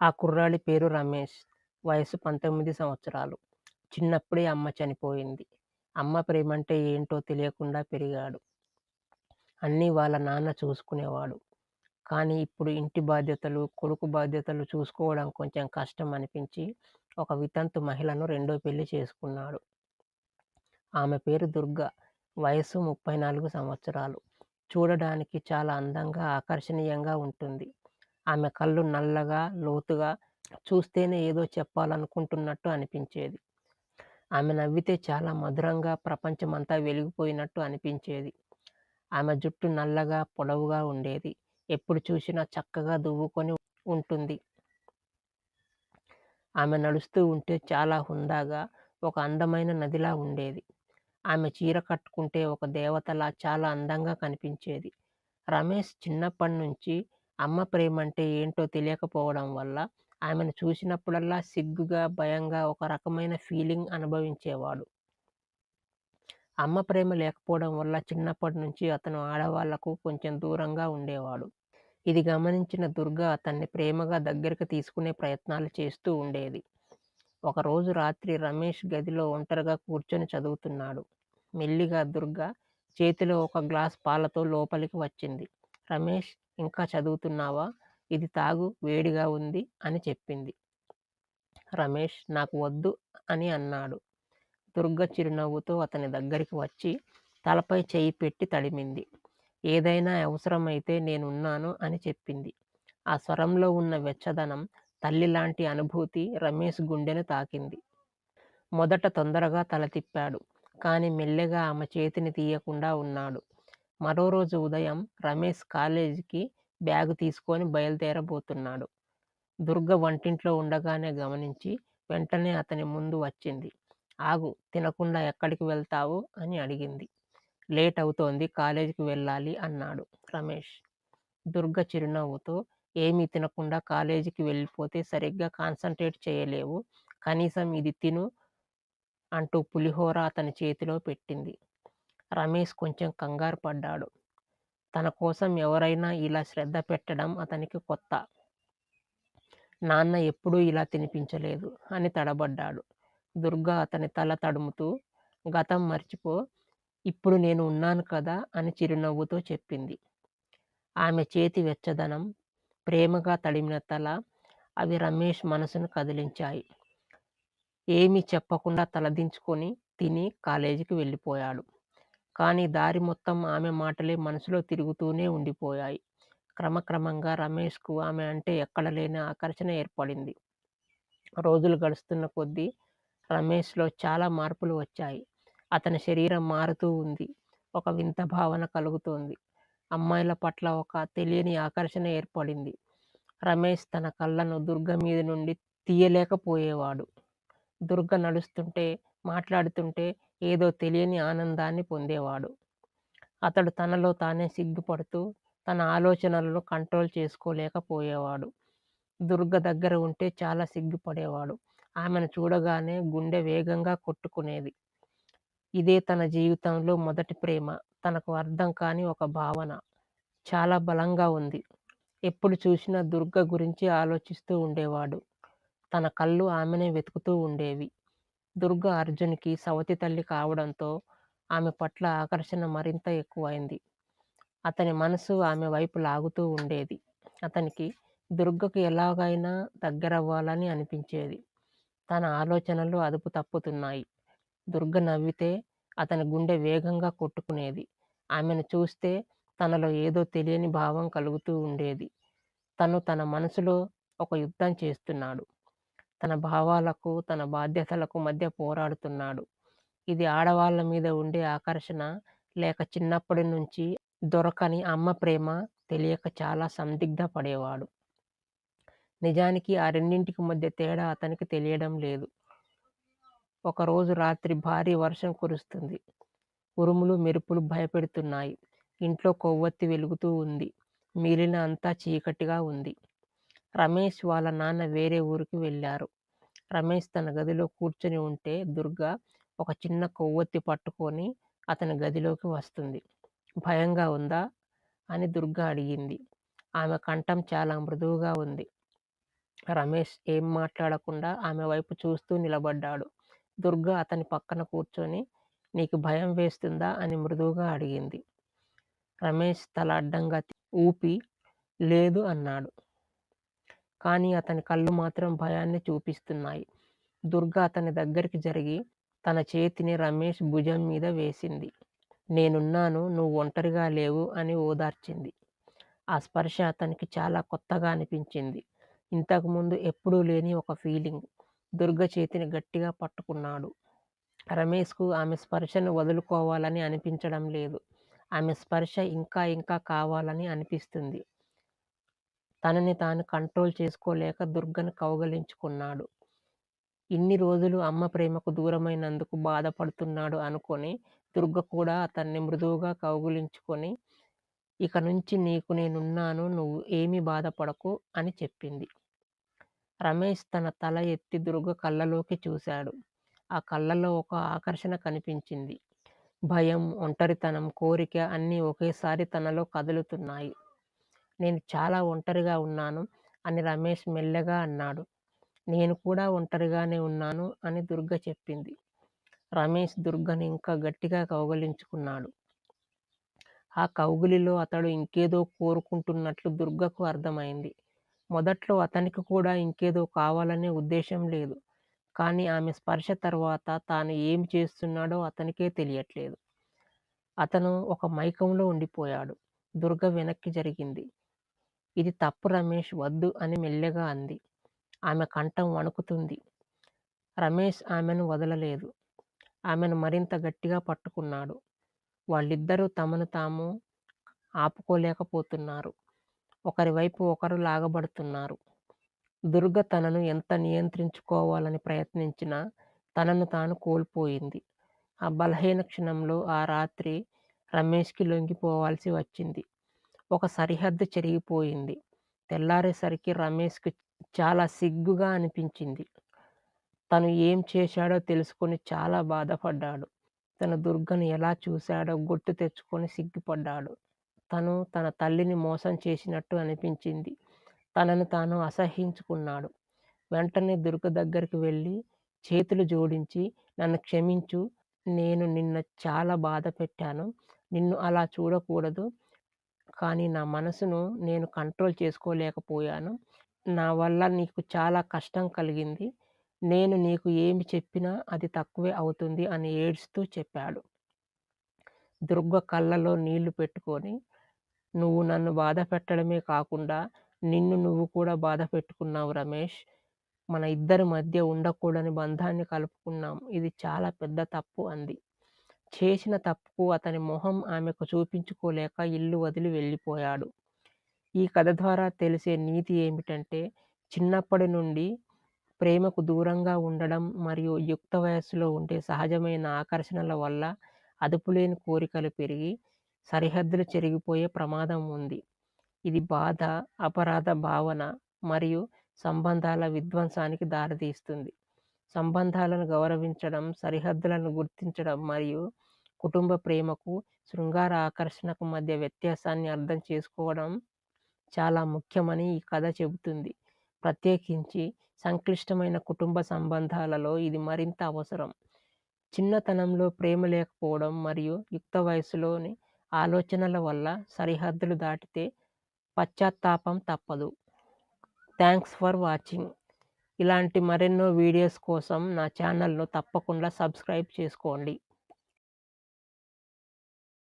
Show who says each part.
Speaker 1: ఆ కుర్రాడి పేరు రమేష్. వయసు పంతొమ్మిది సంవత్సరాలు. చిన్నప్పుడే అమ్మ చనిపోయింది. అమ్మ ప్రేమంటే ఏంటో తెలియకుండా పెరిగాడు. అన్నీ వాళ్ళ నాన్న చూసుకునేవాడు. కానీ ఇప్పుడు ఇంటి బాధ్యతలు, కొడుకు బాధ్యతలు చూసుకోవడం కొంచెం కష్టం అనిపించి ఒక వితంతు మహిళను రెండో పెళ్ళి చేసుకున్నాడు. ఆమె పేరు దుర్గ. వయసు ముప్పై నాలుగు సంవత్సరాలు. చూడడానికి చాలా అందంగా, ఆకర్షణీయంగా ఉంటుంది. ఆమె కళ్ళు నల్లగా, లోతుగా, చూస్తేనే ఏదో చెప్పాలనుకుంటున్నట్టు అనిపించేది. ఆమె నవ్వితే చాలా మధురంగా, ప్రపంచమంతా వెలిగిపోయినట్టు అనిపించేది. ఆమె జుట్టు నల్లగా, పొడవుగా ఉండేది. ఎప్పుడు చూసినా చక్కగా దువ్వుకొని ఉంటుంది. ఆమె నడుస్తూ ఉంటే చాలా హుందాగా, ఒక అందమైన నదిలా ఉండేది. ఆమె చీర కట్టుకుంటే ఒక దేవతలా చాలా అందంగా కనిపించేది. రమేష్ చిన్నప్పట్నుంచి అమ్మ ప్రేమ అంటే ఏంటో తెలియకపోవడం వల్ల ఆమెను చూసినప్పుడల్లా సిగ్గుగా, భయంగా ఒక రకమైన ఫీలింగ్ అనుభవించేవాడు. అమ్మ ప్రేమ లేకపోవడం వల్ల చిన్నప్పట్నుంచి అతను ఆడవాళ్ళకు కొంచెం దూరంగా ఉండేవాడు. ఇది గమనించిన దుర్గ అతన్ని ప్రేమగా దగ్గరికి తీసుకునే ప్రయత్నాలు చేస్తూ ఉండేది. ఒకరోజు రాత్రి రమేష్ గదిలో ఒంటరిగా కూర్చొని చదువుతున్నాడు. మెల్లిగా దుర్గ చేతిలో ఒక గ్లాస్ పాలతో లోపలికి వచ్చింది. రమేష్ ఇంకా చదువుతున్నావా? ఇది తాగు వేడిగా ఉంది అని చెప్పింది. రమేష్ నాకు వద్దు అని అన్నాడు. దుర్గ చిరునవ్వుతో అతని దగ్గరికి వచ్చి తలపై చేయి పెట్టి తడిమింది. ఏదైనా అవసరమైతే నేనున్నాను అని చెప్పింది. ఆ స్వరంలో ఉన్న వెచ్చదనం, తల్లిలాంటి అనుభూతి రమేష్ గుండెను తాకింది. మొదట తొందరగా తల తిప్పాడు. కానీ మెల్లగా ఆమె చేతిని తీయకుండా ఉన్నాడు. మరో రోజు ఉదయం రమేష్ కాలేజీకి బ్యాగు తీసుకొని బయలుదేరబోతున్నాడు. దుర్గ వంటింట్లో ఉండగానే గమనించి వెంటనే అతని ముందు వచ్చింది. ఆగు తినకుండా ఎక్కడికి వెళ్తావు? అని అడిగింది. లేట్ అవుతోంది కాలేజీకి వెళ్ళాలి అన్నాడు రమేష్. దుర్గ చిరునవ్వుతో ఏమీ తినకుండా కాలేజీకి వెళ్ళిపోతే సరిగ్గా కాన్సన్ట్రేట్ చేయలేవు. కనీసం ఇది తిను అంటూ పులిహోర అతని చేతిలో పెట్టింది. రమేష్ కొంచెం కంగారు పడ్డాడు. తన కోసం ఎవరైనా ఇలా శ్రద్ధ పెట్టడం అతనికి కొత్త. నాన్న ఎప్పుడూ ఇలా తినిపించలేదు అని తడబడ్డాడు. దుర్గా అతని తల తడుముతూ గతం మర్చిపో. ఇప్పుడు నేను ఉన్నాను కదా అని చిరునవ్వుతో చెప్పింది. ఆమె చేతి వెచ్చదనం, ప్రేమగా తడిమిన తల అవి రమేష్ మనసును కదిలించాయి. ఏమీ చెప్పకుండా తలదించుకొని తిని కాలేజీకి వెళ్ళిపోయాడు. కానీ దారి మొత్తం ఆమె మాటలే మనసులో తిరుగుతూనే ఉండిపోయాయి. క్రమక్రమంగా రమేష్కు ఆమె అంటే ఎక్కడ లేని ఆకర్షణ ఏర్పడింది. రోజులు గడుస్తున్న కొద్దీ రమేష్లో చాలా మార్పులు వచ్చాయి. అతని శరీరం మారుతూ ఉంది. ఒక వింత భావన కలుగుతోంది. అమ్మాయిల పట్ల ఒక తెలియని ఆకర్షణ ఏర్పడింది. రమేష్ తన కళ్ళను దుర్గ మీద నుండి తీయలేకపోయేవాడు. దుర్గ నడుస్తుంటే, మాట్లాడుతుంటే ఏదో తెలియని ఆనందాన్ని పొందేవాడు. అతడు తనలో తానే సిగ్గుపడుతూ తన ఆలోచనలను కంట్రోల్ చేసుకోలేకపోయేవాడు. దుర్గ దగ్గర ఉంటే చాలా సిగ్గుపడేవాడు. ఆమెను చూడగానే గుండె వేగంగా కొట్టుకునేది. ఇదే తన జీవితంలో మొదటి ప్రేమ. తనకు అర్థం కాని ఒక భావన. చాలా బలంగా ఉంది. ఎప్పుడు చూసినా దుర్గ గురించి ఆలోచిస్తూ ఉండేవాడు. తన కళ్ళు ఆమెనే వెతుకుతూ ఉండేవి. దుర్గ అర్జున్కి సవతి తల్లి కావడంతో ఆమె పట్ల ఆకర్షణ మరింత ఎక్కువైంది. అతని మనసు ఆమె వైపు లాగుతూ ఉండేది. అతనికి దుర్గకు ఎలాగైనా దగ్గరవ్వాలని అనిపించేది. తన ఆలోచనలు అదుపు తప్పుతున్నాయి. దుర్గ నవ్వితే అతని గుండె వేగంగా కొట్టుకునేది. ఆమెను చూస్తే తనలో ఏదో తెలియని భావం కలుగుతూ ఉండేది. తను తన మనసులో ఒక యుద్ధం చేస్తున్నాడు. తన భావాలకు, తన బాధ్యతలకు మధ్య పోరాడుతున్నాడు. ఇది ఆడవాళ్ళ మీద ఉండే ఆకర్షణ లేక చిన్నప్పటి నుంచి దొరకని అమ్మ ప్రేమ తెలియక చాలా సందిగ్ధ పడేవాడు. నిజానికి ఆ రెండింటికి మధ్య తేడా అతనికి తెలియడం లేదు. ఒకరోజు రాత్రి భారీ వర్షం కురుస్తుంది. ఉరుములు, మెరుపులు భయపెడుతున్నాయి. ఇంట్లో కొవ్వొత్తి వెలుగుతూ ఉంది. మిగిలిన అంతా చీకటిగా ఉంది. రమేష్ వాళ్ళ నాన్న వేరే ఊరికి వెళ్ళారు. రమేష్ తన గదిలో కూర్చొని ఉంటే దుర్గ ఒక చిన్న కొవ్వొత్తి పట్టుకొని అతని గదిలోకి వస్తుంది. భయంగా ఉందా? అని దుర్గ అడిగింది. ఆమె కంఠం చాలా మృదువుగా ఉంది. రమేష్ ఏం మాట్లాడకుండా ఆమె వైపు చూస్తూ నిలబడ్డాడు. దుర్గ అతని పక్కన కూర్చొని నీకు భయం వేస్తుందా అని మృదువుగా అడిగింది. రమేష్ తల అడ్డంగా ఊపి లేదు అన్నాడు. కానీ అతని కళ్ళు మాత్రం భయాన్ని చూపిస్తున్నాయి. దుర్గ అతని దగ్గరికి జరిగి తన చేతిని రమేష్ భుజం మీద వేసింది. నేనున్నాను నువ్వు ఒంటరిగా లేవు అని ఓదార్చింది. ఆ స్పర్శ అతనికి చాలా కొత్తగా అనిపించింది. ఇంతకుముందు ఎప్పుడూ లేని ఒక ఫీలింగ్. దుర్గ చేతిని గట్టిగా పట్టుకున్నాడు. రమేష్కు ఆమె స్పర్శను వదులుకోవాలని అనిపించడం లేదు. ఆమె స్పర్శ ఇంకా ఇంకా కావాలని అనిపిస్తుంది. తనని తాను కంట్రోల్ చేసుకోలేక దుర్గను కౌగలించుకున్నాడు. ఇన్ని రోజులు అమ్మ ప్రేమకు దూరమైనందుకు బాధపడుతున్నాడు అనుకొని దుర్గ కూడా అతన్ని మృదువుగా కౌగులించుకొని ఇక నుంచి నీకు నేనున్నాను నువ్వు ఏమీ బాధపడకు అని చెప్పింది. రమేష్ తన తల ఎత్తి దుర్గ కళ్ళలోకి చూశాడు. ఆ కళ్ళలో ఒక ఆకర్షణ కనిపించింది. భయం, ఒంటరితనం, కోరిక అన్నీ ఒకేసారి తనలో కదులుతున్నాయి. నేను చాలా ఒంటరిగా ఉన్నాను అని రమేష్ మెల్లగా అన్నాడు. నేను కూడా ఒంటరిగానే ఉన్నాను అని దుర్గ చెప్పింది. రమేష్ దుర్గని ఇంకా గట్టిగా కౌగలించుకున్నాడు. ఆ కౌగిలిలో అతడు ఇంకేదో కోరుకుంటున్నట్లు దుర్గకు అర్థమైంది. మొదట్లో అతనికి కూడా ఇంకేదో కావాలనే ఉద్దేశం లేదు. కానీ ఆమె స్పర్శ తర్వాత తాను ఏమి చేస్తున్నాడో అతనికే తెలియట్లేదు. అతను ఒక మైకంలో ఉండిపోయాడు. దుర్గ వెనక్కి జరిగింది. ఇది తప్పు రమేష్ వద్దు అని మెల్లగా అంది. ఆమె కంఠం వణుకుతుంది. రమేష్ ఆమెను వదలలేదు. ఆమెను మరింత గట్టిగా పట్టుకున్నాడు. వాళ్ళిద్దరూ తమను తాము ఆపుకోలేకపోతున్నారు. ఒకరి వైపు ఒకరు లాగబడుతున్నారు. దుర్గ తనను ఎంత నియంత్రించుకోవాలని ప్రయత్నించినా తనను తాను కోల్పోయింది. ఆ బలహీన క్షణంలో ఆ రాత్రి రమేష్కి లొంగిపోవాల్సి వచ్చింది. ఒక సరిహద్దు చెరిగిపోయింది. తెల్లారేసరికి రమేష్కి చాలా సిగ్గుగా అనిపించింది. తను ఏం చేశాడో తెలుసుకొని చాలా బాధపడ్డాడు. తన దుర్గను ఎలా చూశాడో గుర్తు తెచ్చుకొని సిగ్గుపడ్డాడు. తను తన తల్లిని మోసం చేసినట్టు అనిపించింది. తనను తాను అసహ్యించుకున్నాడు. వెంటనే దుర్గ దగ్గరికి వెళ్ళి చేతులు జోడించి నన్ను క్షమించు. నేను నిన్న చాలా బాధ పెట్టాను. నిన్ను అలా చూడకూడదు. కానీ నా మనసును నేను కంట్రోల్ చేసుకోలేకపోయాను. నా వల్ల నీకు చాలా కష్టం కలిగింది. నేను నీకు ఏమి చెప్పినా అది తక్కువే అవుతుంది అని ఏడుస్తూ చెప్పాడు. దుర్గ కళ్ళలో నీళ్ళు పెట్టుకొని నువ్వు నన్ను బాధ పెట్టడమే కాకుండా నిన్ను నువ్వు కూడా బాధ పెట్టుకున్నావు రమేష్. మన ఇద్దరి మధ్య ఉండకూడని బంధాన్ని కలుపుకున్నాం. ఇది చాలా పెద్ద తప్పు అంది. చేసిన తప్పుకు అతని మొహం ఆమెకు చూపించుకోలేక ఇల్లు వదిలి వెళ్ళిపోయాడు. ఈ కథ ద్వారా తెలిసే నీతి ఏమిటంటే చిన్నప్పటి నుండి ప్రేమకు దూరంగా ఉండడం మరియు యుక్త వయస్సులో ఉండే సహజమైన ఆకర్షణల వల్ల అదుపులేని కోరికలు పెరిగి సరిహద్దులు చెరిగిపోయే ప్రమాదం ఉంది. ఇది బాధ, అపరాధ భావన మరియు సంబంధాల విధ్వంసానికి దారితీస్తుంది. సంబంధాలను గౌరవించడం, సరిహద్దులను గుర్తించడం మరియు కుటుంబ ప్రేమకు, శృంగార ఆకర్షణకు మధ్య వ్యత్యాసాన్ని అర్థం చేసుకోవడం చాలా ముఖ్యమని ఈ కథ చెబుతుంది. ప్రత్యేకించి సంక్లిష్టమైన కుటుంబ సంబంధాలలో ఇది మరింత అవసరం. చిన్నతనంలో ప్రేమ లేకపోవడం మరియు యుక్త వయసులోని ఆలోచనల వల్ల సరిహద్దులు దాటితే పశ్చాత్తాపం తప్పదు. Thanks for watching. ఇలాంటి మరెన్నో వీడియోస్ కోసం నా ఛానల్ను తప్పకుండా సబ్స్క్రైబ్ చేసుకోండి.